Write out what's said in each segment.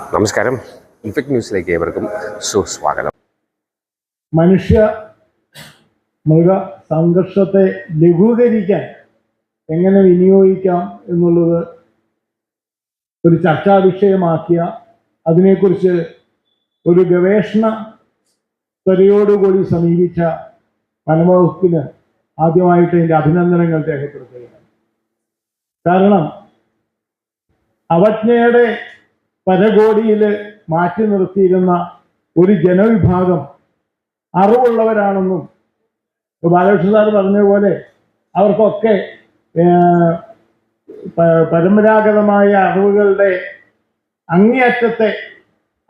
നമസ്കാരം. ഇൻഫെക്ട് ന്യൂസിലേക്ക് ഏവർക്കും സുസ്വാഗതം. മനുഷ്യ മൃഗ സംഘർഷത്തെ ലഘൂകരിക്കാൻ എങ്ങനെ വിനിയോഗിക്കാം എന്നുള്ളത് ഒരു ചർച്ചാ വിഷയമാക്കിയ അതിനെക്കുറിച്ച് ഒരു ഗവേഷണ ത്വരയോടുകൂടി സമീപിച്ച വനംവകുപ്പിന് ആദ്യമായിട്ട് എന്റെ അഭിനന്ദനങ്ങൾ രേഖപ്പെടുത്തുകയാണ്. കാരണം അവജ്ഞയുടെ പരകോടിയിൽ മാറ്റി നിർത്തിയിരുന്ന ഒരു ജനവിഭാഗം അറിവുള്ളവരാണെന്നും ബാലകൃഷ്ണ സാർ പറഞ്ഞ പോലെ അവർക്കൊക്കെ പരമ്പരാഗതമായ അറിവുകളുടെ അങ്ങേയറ്റത്തെ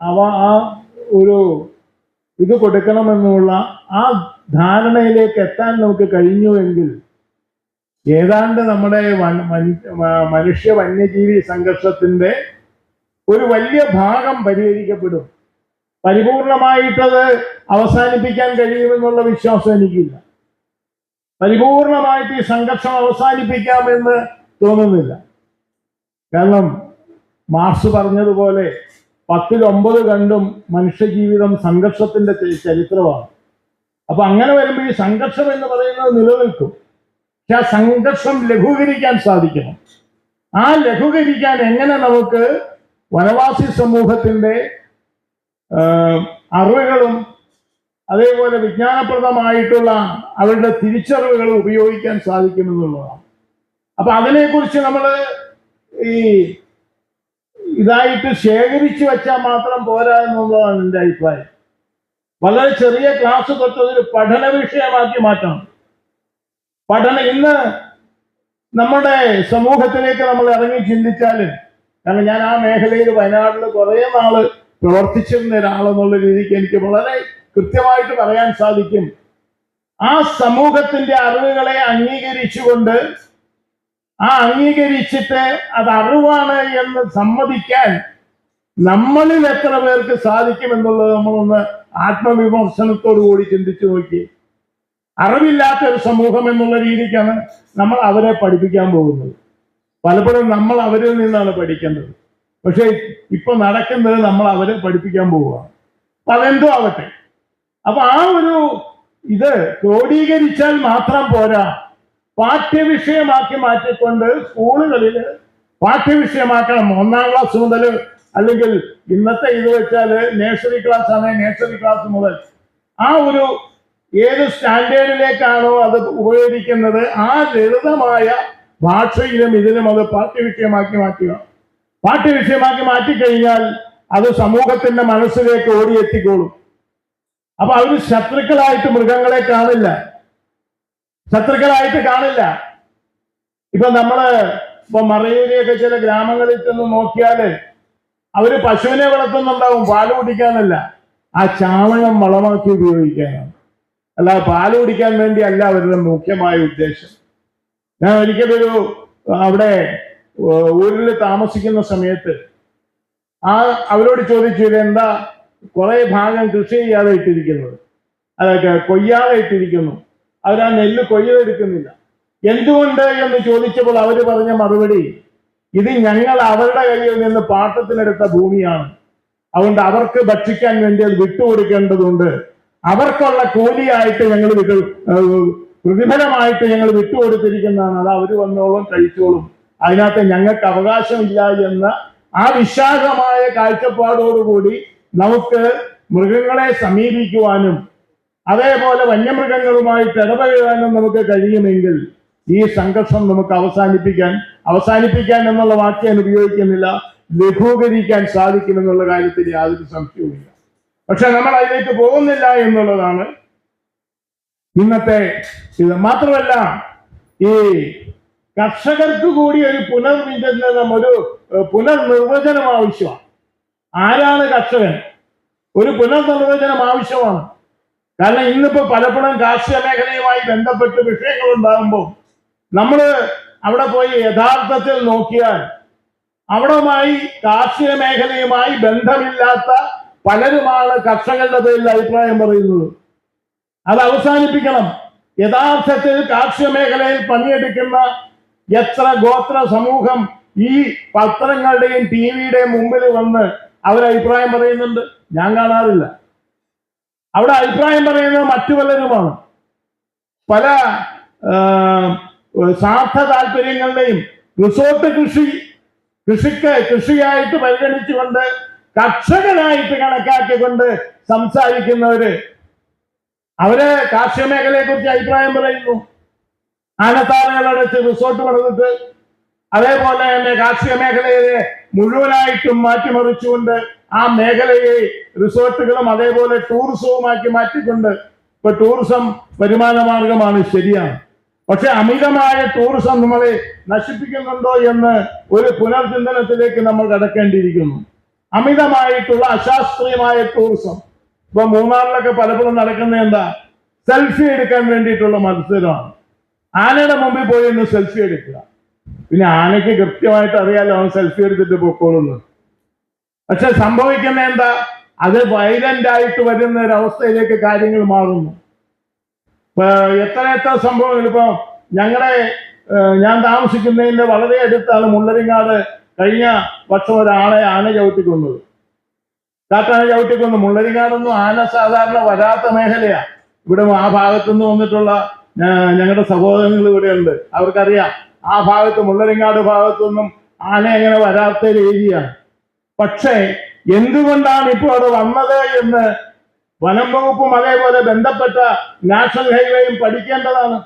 അവ ആ ഒരു ഇത് കൊടുക്കണമെന്നുള്ള ആ ധാരണയിലേക്ക് എത്താൻ നമുക്ക് കഴിഞ്ഞുവെങ്കിൽ ഏതാണ്ട് നമ്മുടെ മനുഷ്യ വന്യജീവി സംഘർഷത്തിന്റെ ഒരു വലിയ ഭാഗം പരിഹരിക്കപ്പെടും. പരിപൂർണമായിട്ടത് അവസാനിപ്പിക്കാൻ കഴിയുമെന്നുള്ള വിശ്വാസം എനിക്കില്ല. പരിപൂർണമായിട്ട് ഈ സംഘർഷം അവസാനിപ്പിക്കാമെന്ന് തോന്നുന്നില്ല. കാരണം മാർസ് പറഞ്ഞതുപോലെ പത്തിൽ ഒമ്പത് കണ്ടും മനുഷ്യജീവിതം സംഘർഷത്തിന്റെ ചരി- ചരിത്രമാണ്. അപ്പൊ അങ്ങനെ വരുമ്പോൾ ഈ സംഘർഷം എന്ന് പറയുന്നത് നിലനിൽക്കും. പക്ഷെ ആ സംഘർഷം ലഘൂകരിക്കാൻ സാധിക്കണം. ആ ലഘൂകരിക്കാൻ എങ്ങനെ നമുക്ക് വനവാസി സമൂഹത്തിന്റെ ആഹ് അറിവുകളും അതേപോലെ വിജ്ഞാനപ്രദമായിട്ടുള്ള അവരുടെ തിരിച്ചറിവുകൾ ഉപയോഗിക്കാൻ സാധിക്കുമെന്നുള്ളതാണ് അപ്പൊ അതിനെക്കുറിച്ച് നമ്മൾ ഈ ഇതായിട്ട് ശേഖരിച്ചു വെച്ചാൽ മാത്രം പോരാ എന്നുള്ളതാണ് എന്റെ അഭിപ്രായം. വളരെ ചെറിയ ക്ലാസ് തൊട്ട് അതൊരു പഠന വിഷയമാക്കി മാറ്റണം. പഠനം ഇന്ന് നമ്മുടെ സമൂഹത്തിലേക്ക് നമ്മൾ ഇറങ്ങി ചിന്തിച്ചാൽ കാരണം ഞാൻ ആ മേഖലയിൽ വയനാട്ടിൽ കുറേ നാൾ പ്രവർത്തിച്ചിരുന്ന ഒരാളെന്നുള്ള രീതിക്ക് എനിക്ക് വളരെ കൃത്യമായിട്ട് പറയാൻ സാധിക്കും. ആ സമൂഹത്തിന്റെ അറിവുകളെ അംഗീകരിച്ചുകൊണ്ട് ആ അംഗീകരിച്ചിട്ട് അത് അറിവാണ് എന്ന് സമ്മതിക്കാൻ നമ്മളിൽ എത്ര പേർക്ക് സാധിക്കും എന്നുള്ളത് നമ്മളൊന്ന് ആത്മവിമർശനത്തോടു കൂടി ചിന്തിച്ചു നോക്കി. അറിവില്ലാത്ത ഒരു സമൂഹം എന്നുള്ള രീതിക്കാണ് നമ്മൾ അവരെ പഠിപ്പിക്കാൻ പോകുന്നത്. പലപ്പോഴും നമ്മൾ അവരിൽ നിന്നാണ് പഠിക്കേണ്ടത്. പക്ഷേ ഇപ്പൊ നടക്കുന്നത് നമ്മൾ അവരെ പഠിപ്പിക്കാൻ പോവുകയാണ് അതെന്തോ ആവട്ടെ. അപ്പൊ ആ ഒരു ഇത് ക്രോഡീകരിച്ചാൽ മാത്രം പോരാ. പാഠ്യവിഷയമാക്കി മാറ്റിക്കൊണ്ട് സ്കൂളുകളിൽ പാഠ്യവിഷയമാക്കണം. ഒന്നാം ക്ലാസ് മുതൽ അല്ലെങ്കിൽ ഇന്നത്തെ ഇത് വെച്ചാൽ നേഴ്സറി ക്ലാസ് ആണ് നേഴ്സറി ക്ലാസ് മുതൽ. ആ ഒരു ഏത് സ്റ്റാൻഡേർഡിലേക്കാണോ അത് ഉപയോഗിക്കുന്നത് ആ ലളിതമായ ഭാഷയിലും ഇതിലും അത് പാർട്ടി വിഷയമാക്കി മാറ്റുക. പാർട്ടി വിഷയമാക്കി മാറ്റിക്കഴിഞ്ഞാൽ അത് സമൂഹത്തിന്റെ മനസ്സിലേക്ക് ഓടിയെത്തിക്കോളും. അപ്പൊ അവർ ശത്രുക്കളായിട്ട് മൃഗങ്ങളെ കാണില്ല. ശത്രുക്കളായിട്ട് കാണില്ല. ഇപ്പൊ നമ്മൾ ഇപ്പൊ മറയൂരിയൊക്കെ ചില ഗ്രാമങ്ങളിൽ ചെന്ന് നോക്കിയാൽ അവർ പശുവിനെ വളർത്തുന്നുണ്ടാവും പാൽ കുടിക്കാനല്ല. ആ ചാണകം വളമാക്കി ഉപയോഗിക്കാനാണ്. അല്ലാതെ പാൽ കുടിക്കാൻ വേണ്ടിയല്ല അവരുടെ മുഖ്യമായ ഉദ്ദേശം. ഞാൻ ഒരിക്കലൊരു അവിടെ ഊരിൽ താമസിക്കുന്ന സമയത്ത് ആ അവരോട് ചോദിച്ചു ഇതെന്താ? കുറെ ഭാഗം കൃഷി ചെയ്യാതെ ഇട്ടിരിക്കുന്നത്. അതൊക്കെ കൊയ്യാതെ ഇട്ടിരിക്കുന്നു. അവരാ നെല്ല് കൊയ്തെടുക്കുന്നില്ല എന്തുകൊണ്ട്? എന്ന് ചോദിച്ചപ്പോൾ അവർ പറഞ്ഞ മറുപടി ഇത് ഞങ്ങൾ അവരുടെ കയ്യിൽ നിന്ന് പാട്ടത്തിനെടുത്ത ഭൂമിയാണ്. അതുകൊണ്ട് അവർക്ക് ഭക്ഷിക്കാൻ വേണ്ടി അത് വിട്ടുകൊടുക്കേണ്ടതുണ്ട്. അവർക്കുള്ള കൂലിയായിട്ട് ഞങ്ങൾ ഏഹ് പ്രതിഫലമായിട്ട് ഞങ്ങൾ വിട്ടുകൊടുത്തിരിക്കുന്നതാണ്. അത് അവർ വന്നോളും കഴിച്ചോളും. അതിനകത്ത് ഞങ്ങൾക്ക് അവകാശമില്ല എന്ന ആ വിശാഖമായ കാഴ്ചപ്പാടോടുകൂടി നമുക്ക് മൃഗങ്ങളെ സമീപിക്കുവാനും അതേപോലെ വന്യമൃഗങ്ങളുമായിട്ട് ഇടപഴകാനും നമുക്ക് കഴിയുമെങ്കിൽ ഈ സംഘർഷം നമുക്ക് അവസാനിപ്പിക്കാൻ അവസാനിപ്പിക്കാൻ എന്നുള്ള ഞാൻ ഉപയോഗിക്കുന്നില്ല. ലഘൂകരിക്കാൻ സാധിക്കുമെന്നുള്ള കാര്യത്തിൽ യാതൊരു സംശയവുമില്ല. പക്ഷെ നമ്മൾ അതിലേക്ക് പോകുന്നില്ല എന്നുള്ളതാണ് ഇന്നത്തെ ഇത് മാത്രമല്ല ഈ കർഷകർക്ക് കൂടി ഒരു പുനർവിചനം ഒരു പുനർനിർവചനം ആവശ്യമാണ്. ആരാണ് കർഷകൻ? ഒരു പുനർനിർവചനം ആവശ്യമാണ്. കാരണം ഇന്നിപ്പോ പലപ്പോഴും കാർഷിക മേഖലയുമായി ബന്ധപ്പെട്ട് വിഷയങ്ങൾ ഉണ്ടാകുമ്പോൾ നമ്മൾ അവിടെ പോയി യഥാർത്ഥത്തിൽ നോക്കിയാൽ അവിടമായി കാർഷിക മേഖലയുമായി ബന്ധമില്ലാത്ത പലരുമാണ് കർഷകരുടെ പേരിൽ അഭിപ്രായം പറയുന്നത്. അത് അവസാനിപ്പിക്കണം. യഥാർത്ഥത്തിൽ കാർഷിക മേഖലയിൽ പണിയെടുക്കുന്ന എത്ര ഗോത്ര സമൂഹം ഈ പത്രങ്ങളുടെയും ടി വിയുടെയും മുമ്പിൽ വന്ന് അവരഭിപ്രായം പറയുന്നുണ്ട്? ഞാൻ കാണാറില്ല. അവിടെ അഭിപ്രായം പറയുന്നത് മറ്റു പലരുമാണ്. പല സാർത്ഥ താല്പര്യങ്ങളുടെയും റിസോർട്ട് കൃഷി കൃഷിക്ക് കൃഷിയായിട്ട് പരിഗണിച്ചുകൊണ്ട് കർഷകനായിട്ട് കണക്കാക്കിക്കൊണ്ട് സംസാരിക്കുന്നവര് അവർ കാർഷിക മേഖലയെ കുറിച്ച് അഭിപ്രായം പറയുന്നു. ആനത്താറകളടച്ച് റിസോർട്ട് പണിതിട്ട് അതേപോലെ തന്നെ കാർഷിക മേഖലയെ മുഴുവനായിട്ടും മാറ്റിമറിച്ചുകൊണ്ട് ആ മേഖലയെ റിസോർട്ടുകളും അതേപോലെ ടൂറിസവുമാക്കി മാറ്റിക്കൊണ്ട് ഇപ്പൊ ടൂറിസം വരുമാന മാർഗമാണ് ശരിയാണ്. പക്ഷെ അമിതമായ ടൂറിസം നമ്മളെ നശിപ്പിക്കുന്നുണ്ടോ എന്ന് ഒരു പുനർചിന്തനത്തിലേക്ക് നമ്മൾ കടക്കേണ്ടിയിരിക്കുന്നു. അമിതമായിട്ടുള്ള അശാസ്ത്രീയമായ ടൂറിസം ഇപ്പൊ മൂന്നാറിലൊക്കെ പലപ്പോഴും നടക്കുന്ന എന്താ? സെൽഫി എടുക്കാൻ വേണ്ടിയിട്ടുള്ള മത്സരമാണ്. ആനയുടെ മുമ്പിൽ പോയി ഒന്ന് സെൽഫി എടുക്കുക. പിന്നെ ആനയ്ക്ക് കൃത്യമായിട്ട് അറിയാലോ അവൻ സെൽഫി എടുത്തിട്ട് പൊക്കോളുന്നു. പക്ഷെ സംഭവിക്കുന്ന എന്താ? അത് വൈലന്റ് ആയിട്ട് വരുന്ന ഒരു അവസ്ഥയിലേക്ക് കാര്യങ്ങൾ മാറുന്നു. എത്ര എത്ര സംഭവങ്ങൾ ഇപ്പൊ ഞങ്ങളുടെ ഞാൻ താമസിക്കുന്നതിന്റെ വളരെ അടുത്താണ് മുള്ളരിങ്ങാട് കഴിഞ്ഞ വർഷം ഒരാളെ ആന ചവിട്ടിക്കൊന്നത്. കാട്ടാന ചവിട്ടിക്കൊന്നു. മുള്ളരിങ്ങാടൊന്നും ആന സാധാരണ വരാത്ത മേഖലയാ. ഇവിടെ ആ ഭാഗത്തു നിന്ന് വന്നിട്ടുള്ള ഞങ്ങളുടെ സഹോദരങ്ങൾ ഇവിടെ ഉണ്ട് അവർക്കറിയാം ആ ഭാഗത്ത് മുള്ളരിങ്ങാട് ഭാഗത്തൊന്നും ആന എങ്ങനെ വരാത്ത രീതിയാണ് പക്ഷേ എന്തുകൊണ്ടാണ് ഇപ്പോൾ അവിടെ വന്നത് എന്ന് വനം വകുപ്പും അതേപോലെ ബന്ധപ്പെട്ട നാഷണൽ ഹൈവേയും പഠിക്കേണ്ടതാണ്.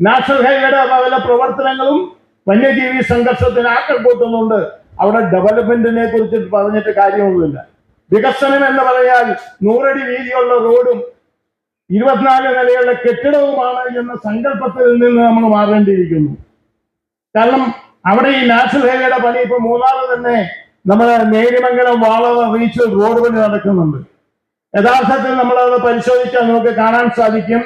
നാഷണൽ ഹൈവേയുടെ പല പ്രവർത്തനങ്ങളും വന്യജീവി സംഘർഷത്തിന് ആക്കൾ കൂട്ടുന്നുണ്ട്. അവിടെ ഡെവലപ്മെന്റിനെ കുറിച്ച് പറഞ്ഞിട്ട് കാര്യമൊന്നുമില്ല. വികസനം എന്ന് പറയാൻ നൂറടി വീതിയുള്ള റോഡും ഇരുപത്തിനാല് നിലയുള്ള കെട്ടിടവുമാണ് എന്ന സങ്കല്പത്തിൽ നിന്ന് നമ്മൾ മാറേണ്ടിയിരിക്കുന്നു. കാരണം അവിടെ ഈ നാഷണൽ ഹൈവേയുടെ പണി ഇപ്പൊ മൂന്നാറ് തന്നെ നമ്മുടെ നേരിമംഗലം വാളവ റീച്ച് റോഡ് പണി നടക്കുന്നുണ്ട്. യഥാർത്ഥത്തിൽ നമ്മളത് പരിശോധിച്ചാൽ നമുക്ക് കാണാൻ സാധിക്കും.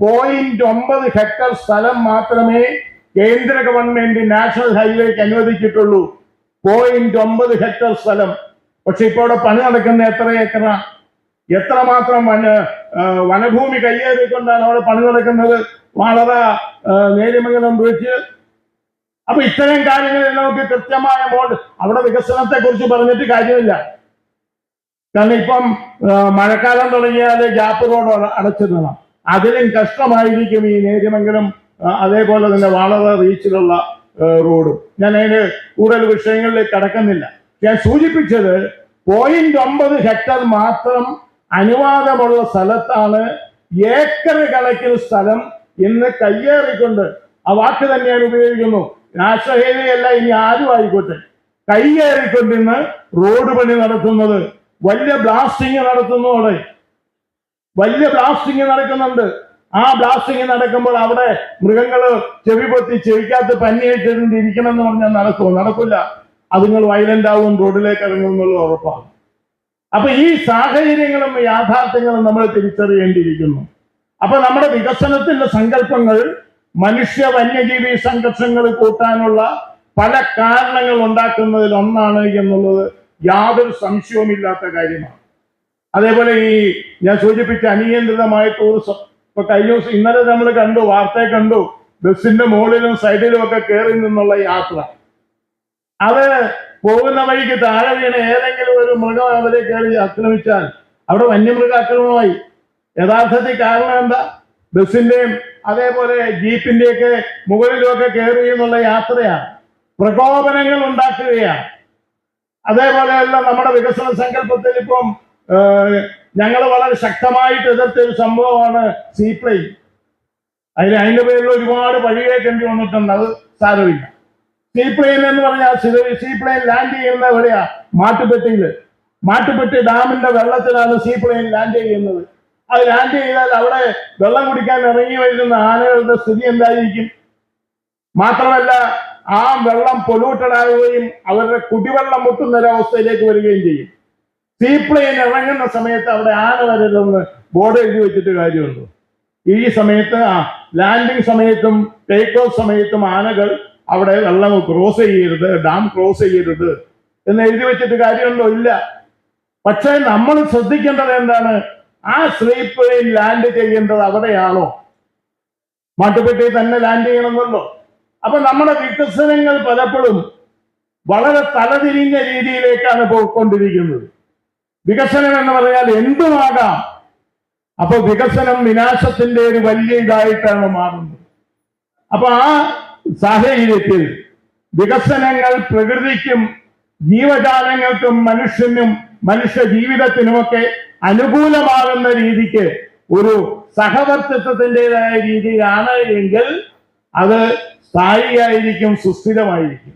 പോയിന്റ് ഒമ്പത് ഹെക്ടർ സ്ഥലം മാത്രമേ കേന്ദ്ര ഗവൺമെന്റ് നാഷണൽ ഹൈവേക്ക് അനുവദിച്ചിട്ടുള്ളൂ. പോയിന്റ് ഒമ്പത് ഹെക്ടർ സ്ഥലം. പക്ഷെ ഇപ്പോൾ അവിടെ പണി നടക്കുന്ന എത്ര ഏക്കറ? എത്രമാത്രം വന വനഭൂമി കയ്യേറിക്കൊണ്ടാണ് അവിടെ പണി നടക്കുന്നത്? വളരെ നേരിമംഗലം ബ്രിഡ്ജ്. അപ്പൊ ഇത്തരം കാര്യങ്ങളിൽ നമുക്ക് കൃത്യമായ മോഡ് അവിടെ വികസനത്തെ കുറിച്ച് പറഞ്ഞിട്ട് കാര്യമില്ല. കാരണം ഇപ്പം മഴക്കാലം തുടങ്ങിയാൽ ഗ്യാപ്പ് റോഡ് അടച്ചിടണം. അതിലും കഷ്ടമായിരിക്കും ഈ നേര്യമംഗലം അതേപോലെ തന്നെ വളരെ റീച്ചിലുള്ള റോഡും. ഞാൻ അതിന് കൂടുതൽ വിഷയങ്ങളിലേക്ക് കടക്കുന്നില്ല. ഞാൻ സൂചിപ്പിച്ചത് പോയിന്റ് ഒമ്പത് ഹെക്ടർ മാത്രം അനുവാദമുള്ള സ്ഥലത്താണ് ഏക്കർ കണക്കിന് സ്ഥലം ഇന്ന് കയ്യേറിക്കൊണ്ട് ആ വാക്ക് തന്നെയാണ് ഉപയോഗിക്കുന്നു. നാഷണൽ ഇനി ആരും ആയിക്കോട്ടെ. കയ്യേറിക്കൊണ്ട് ഇന്ന് റോഡ് പണി നടത്തുന്നത്. വലിയ ബ്ലാസ്റ്റിംഗ് നടത്തുന്നതോടെ വലിയ ബ്ലാസ്റ്റിംഗ് നടക്കുന്നുണ്ട്. ആ ബ്ലാസ്റ്റിംഗ് നടക്കുമ്പോൾ അവിടെ മൃഗങ്ങൾ ചെവി പൊത്തി ചെവിക്കകത്ത് പന്നിയായിട്ടിരുന്ന് ഇരിക്കണം എന്ന് പറഞ്ഞാൽ നടക്കുമോ നടക്കില്ല. അതുങ്ങൾ വയലന്റ് ആവും റോഡിലേക്ക് ഇറങ്ങും എന്നുള്ള ഉറപ്പാണ്. അപ്പൊ ഈ സാഹചര്യങ്ങളും യാഥാർത്ഥ്യങ്ങളും നമ്മൾ തിരിച്ചറിയേണ്ടിയിരിക്കുന്നു. അപ്പൊ നമ്മുടെ വികസനത്തിന്റെ സങ്കല്പങ്ങൾ മനുഷ്യ വന്യജീവി സംഘർഷങ്ങൾ കൂട്ടാനുള്ള പല കാരണങ്ങൾ ഉണ്ടാക്കുന്നതിൽ ഒന്നാണ് എന്നുള്ളത് യാതൊരു സംശയവുമില്ലാത്ത കാര്യമാണ്. അതേപോലെ ഈ ഞാൻ സൂചിപ്പിച്ച അനിയന്ത്രിതമായ ടൂറിസം ഇപ്പൊ കഴിഞ്ഞ ദിവസം ഇന്നലെ നമ്മൾ കണ്ടു വാർത്തയെ കണ്ടു ബസ്സിന്റെ മുകളിലും സൈഡിലും ഒക്കെ കയറി നിന്നുള്ള യാത്ര. അത് പോകുന്ന വഴിക്ക് താഴെ വീണ് ഏതെങ്കിലും ഒരു മൃഗം അവരെ കയറി ആക്രമിച്ചാൽ അവിടെ വന്യമൃഗ ആക്രമണമായി യഥാർത്ഥത്തിൽ കാരണം എന്താ? ബസ്സിന്റെയും അതേപോലെ ജീപ്പിന്റെയൊക്കെ മുകളിലുമൊക്കെ കയറി എന്നുള്ള യാത്രയാണ്. പ്രകോപനങ്ങൾ ഉണ്ടാക്കുകയാണ്. അതേപോലെയല്ല നമ്മുടെ വികസന സങ്കല്പത്തിൽ ഇപ്പം ഞങ്ങൾ വളരെ ശക്തമായിട്ട് എതിർത്ത ഒരു സംഭവമാണ് സീപ്ലെയിൻ. അതിന് അതിന്റെ പേരിൽ ഒരുപാട് പഴികേക്കേണ്ടി വന്നിട്ടുണ്ട് അത് സാരമില്ല. സീപ്ലെയിൻ എന്ന് പറഞ്ഞാൽ സീപ്ലെയിൻ ലാൻഡ് ചെയ്യുന്ന എവിടെയാ? മാട്ടുപെട്ടിയിൽ മാട്ടുപെട്ടി ഡാമിന്റെ വെള്ളത്തിലാണ് സീപ്ലെയിൻ ലാൻഡ് ചെയ്യുന്നത്. അത് ലാൻഡ് ചെയ്താൽ അവിടെ വെള്ളം കുടിക്കാൻ ഇറങ്ങി വരുന്ന ആനകളുടെ സ്ഥിതി എന്തായിരിക്കും? മാത്രമല്ല ആ വെള്ളം പൊലൂട്ടഡ് ആവുകയും അവരുടെ കുടിവെള്ളം മുട്ടുന്ന ഒരവസ്ഥയിലേക്ക് വരികയും ചെയ്യും. സീപ്ലെയിൻ ഇറങ്ങുന്ന സമയത്ത് അവിടെ ആന വരരുതെന്ന് ബോർഡ് എഴുതി വെച്ചിട്ട് കാര്യമുണ്ട്. ഈ സമയത്ത് ആ ലാൻഡിങ് സമയത്തും ടേക്ക് ഓഫ് സമയത്തും ആനകൾ അവിടെ വെള്ളം ക്രോസ് ചെയ്യരുത് ഡാം ക്രോസ് ചെയ്യരുത് എന്ന് എഴുതി വെച്ചിട്ട് കാര്യമല്ലോ ഇല്ല. പക്ഷേ നമ്മൾ ശ്രദ്ധിക്കേണ്ടത് എന്താണ്? ആ സ്ലീപ്പ് ലാൻഡ് ചെയ്യേണ്ടത് അവിടെയാണോ? മാട്ടുപെട്ടി തന്നെ ലാൻഡ് ചെയ്യണമെന്നല്ലോ. അപ്പൊ നമ്മുടെ വികസനങ്ങൾ പലപ്പോഴും വളരെ തലതിരിഞ്ഞ രീതിയിലേക്കാണ് പോയിക്കൊണ്ടിരിക്കുന്നത്. വികസനം എന്ന് പറഞ്ഞാൽ എന്തുമാകാം? അപ്പൊ വികസനം വിനാശത്തിന്റെ ഒരു വലിയ ഇതായിട്ടാണ് മാറുന്നത്. അപ്പൊ ആ സാഹചര്യത്തിൽ വികസനങ്ങൾ പ്രകൃതിക്കും ജീവജാലങ്ങൾക്കും മനുഷ്യനും മനുഷ്യ ജീവിതത്തിനുമൊക്കെ അനുകൂലമാകുന്ന രീതിക്ക് ഒരു സഹവർത്തിത്വത്തിന്റെതായ രീതിയിലാണ് എങ്കിൽ അത് സ്ഥായിയായിരിക്കും സുസ്ഥിരമായിരിക്കും.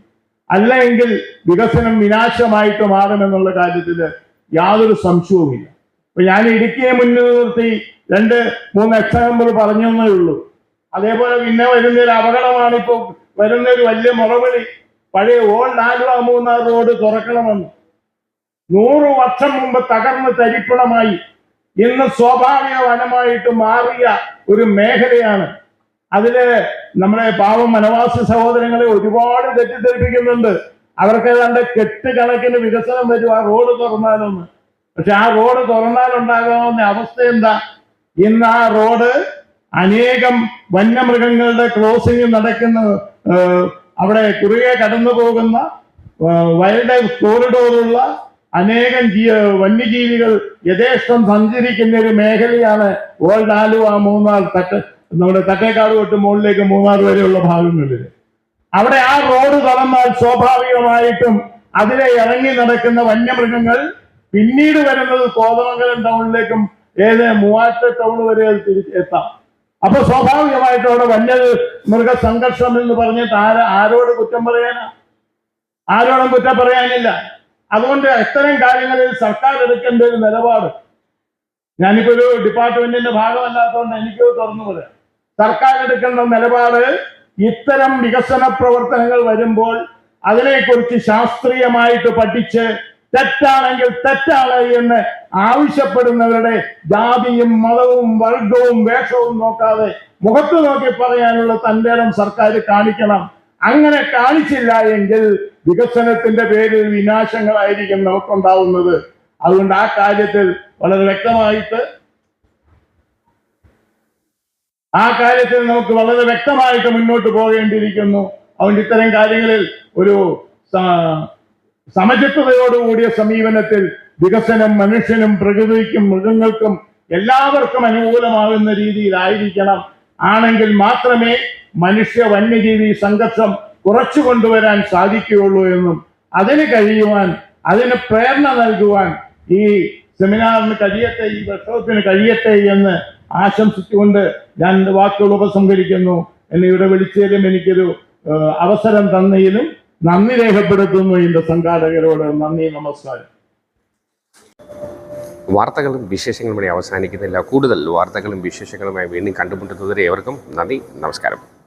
അല്ലെങ്കിൽ വികസനം വിനാശമായിട്ട് മാറുമെന്നുള്ള കാര്യത്തിൽ യാതൊരു സംശയവുമില്ല. അപ്പൊ ഞാൻ ഇടുക്കിയെ മുന്നിൽ നിർത്തി രണ്ട് മൂന്ന് എക്സാമ്പിൾ പറഞ്ഞേ ഉള്ളൂ. അതേപോലെ പിന്നെ വരുന്ന ഒരു അപകടമാണ് ഇപ്പോൾ വരുന്ന ഒരു വലിയ മുറവിളി. പഴയ ഓൾഡ് ആലുവ മൂന്നാർ റോഡ് തുറക്കണമെന്ന്. നൂറ് വർഷം മുമ്പ് തകർന്ന് തരിപ്പണമായി ഇന്ന് സ്വാഭാവിക വനമായിട്ട് മാറിയ ഒരു മേഖലയാണ്. അതിൽ നമ്മുടെ പാവം വനവാസി സഹോദരങ്ങളെ ഒരുപാട് തെറ്റിദ്ധരിപ്പിക്കുന്നുണ്ട്. അവർക്ക് ഏതാണ്ട് കെട്ടുകണക്കിന് വികസനം വരും ആ റോഡ് തുറന്നാലൊന്ന്. പക്ഷെ ആ റോഡ് തുറന്നാലുണ്ടാകാവുന്ന അവസ്ഥ എന്താ? ഇന്ന് ആ റോഡ് അനേകം വന്യമൃഗങ്ങളുടെ ക്രോസിംഗ് നടക്കുന്ന അവിടെ കുറുകെ കടന്നു പോകുന്ന വൈൽഡ് ലൈഫ് കോറിഡോറുള്ള അനേകം വന്യജീവികൾ യഥേഷ്ടം സഞ്ചരിക്കുന്ന ഒരു മേഖലയാണ് ഓൾഡ് ആലുവ മൂന്നാർ തട്ട് നമ്മുടെ തട്ടേക്കാട് തൊട്ട് മുകളിലേക്ക് മൂന്നാർ വരെയുള്ള ഭാഗങ്ങളിൽ. അവിടെ ആ റോഡ് തുറന്നാൽ സ്വാഭാവികമായിട്ടും അതിലെ ഇറങ്ങി നടക്കുന്ന വന്യമൃഗങ്ങൾ പിന്നീട് വരുന്നത് കോതമംഗലം ടൗണിലേക്കും ഏത് മൂവാറ്റ ടൗൺ വരെ എത്താം. അപ്പൊ സ്വാഭാവികമായിട്ടും അവിടെ വന്നത് മൃഗസംഘർഷം എന്ന് പറഞ്ഞിട്ട് ആര ആരോട് കുറ്റം പറയാനാ? ആരോടും കുറ്റം പറയാനില്ല. അതുകൊണ്ട് ഇത്തരം കാര്യങ്ങളിൽ സർക്കാർ എടുക്കേണ്ട ഒരു നിലപാട്. ഞാനിപ്പോ ഒരു ഡിപ്പാർട്ട്മെന്റിന്റെ ഭാഗമല്ലാത്തതുകൊണ്ട് എനിക്ക് തുറന്നു പറയാം. സർക്കാർ എടുക്കേണ്ട നിലപാട് ഇത്തരം വികസന പ്രവർത്തനങ്ങൾ വരുമ്പോൾ അതിനെക്കുറിച്ച് ശാസ്ത്രീയമായിട്ട് പഠിച്ച് തെറ്റാണെങ്കിൽ തെറ്റാണ് എന്ന് ആവശ്യപ്പെടുന്നവരുടെ ജാതിയും മതവും വർഗവും വേഷവും നോക്കാതെ മുഖത്ത് നോക്കി പറയാനുള്ള തന്റേടം സർക്കാർ കാണിക്കണം. അങ്ങനെ കാണിച്ചില്ല എങ്കിൽ വികസനത്തിന്റെ പേരിൽ വിനാശങ്ങളായിരിക്കും നമുക്കുണ്ടാവുന്നത്. അതുകൊണ്ട് ആ കാര്യത്തിൽ വളരെ വ്യക്തമായിട്ട് ആ കാര്യത്തിൽ നമുക്ക് വളരെ വ്യക്തമായിട്ട് മുന്നോട്ട് പോകേണ്ടിയിരിക്കുന്നു. അതുകൊണ്ട് ഇത്തരം കാര്യങ്ങളിൽ ഒരു സമചിത്തതയോടുകൂടിയ സമീപനത്തിൽ വികസനം മനുഷ്യനും പ്രകൃതിക്കും മൃഗങ്ങൾക്കും എല്ലാവർക്കും അനുകൂലമാകുന്ന രീതിയിലായിരിക്കണം. ആണെങ്കിൽ മാത്രമേ മനുഷ്യ വന്യജീവി സംഘർഷം കുറച്ചു കൊണ്ടുവരാൻ സാധിക്കുകയുള്ളൂ എന്നും അതിന് കഴിയുവാൻ അതിന് പ്രേരണ നൽകുവാൻ ഈ സെമിനാറിന് കഴിയട്ടെ ഈ വർഷത്തിന് കഴിയട്ടെ എന്ന് ആശംസിച്ചുകൊണ്ട് ഞാൻ വാക്കുകൾ ഉപസംഹരിക്കുന്നു. എന്നെ ഇവിടെ വിളിച്ചതിലും എനിക്കൊരു അവസരം തന്നതിലും നന്ദി രേഖപ്പെടുത്തുന്നു ഇതിന്റെ സംഘാടകരോട്. നന്ദി നമസ്കാരം. വാർത്തകളും വിശേഷങ്ങളും ഇവിടെ അവസാനിക്കുന്നില്ല. കൂടുതൽ വാർത്തകളും വിശേഷങ്ങളുമായി വീണ്ടും കണ്ടുമുട്ടുന്നതുവരെ ഏവർക്കും നന്ദി നമസ്കാരം.